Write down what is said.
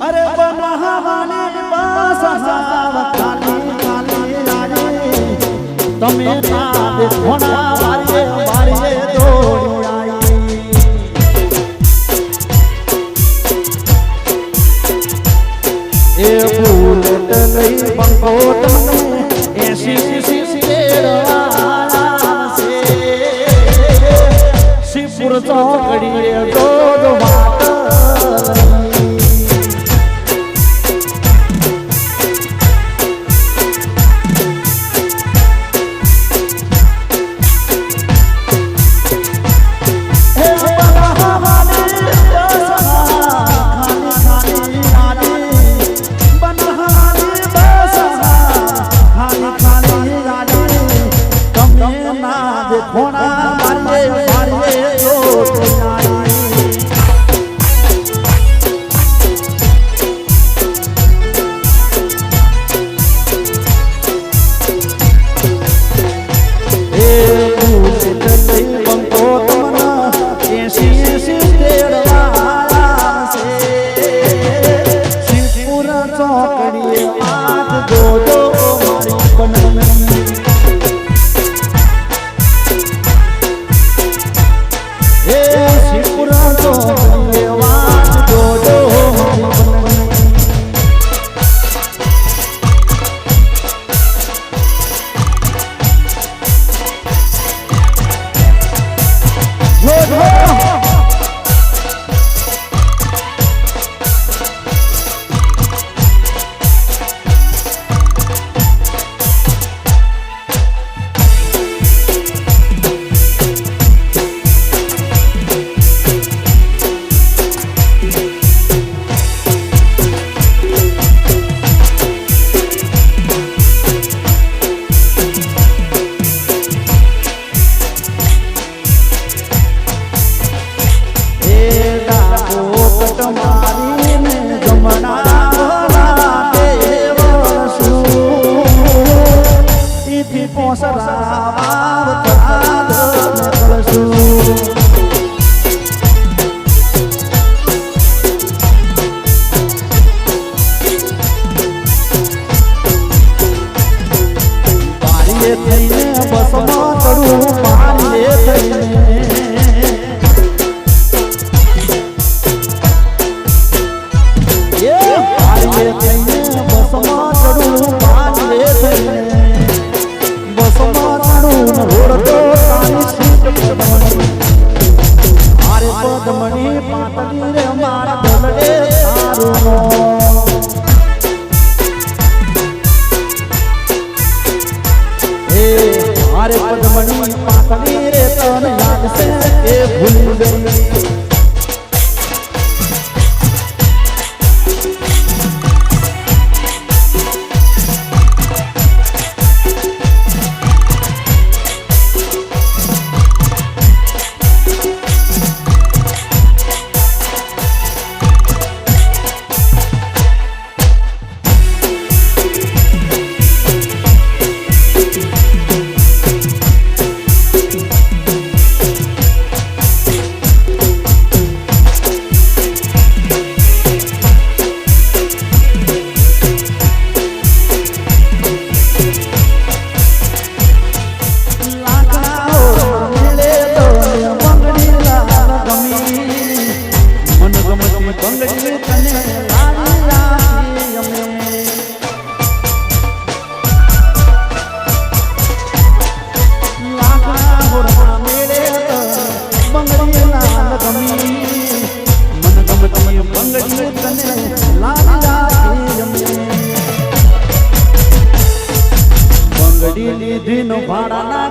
અરે બનાવવાની પાસ કાલી કાલી રાજી તમે ના ઘોડા મારીએ મારીએ દોડવા ના જે મારે પદમણી પાતળી રે તને યાદ છે એ ભૂલી ગઈ.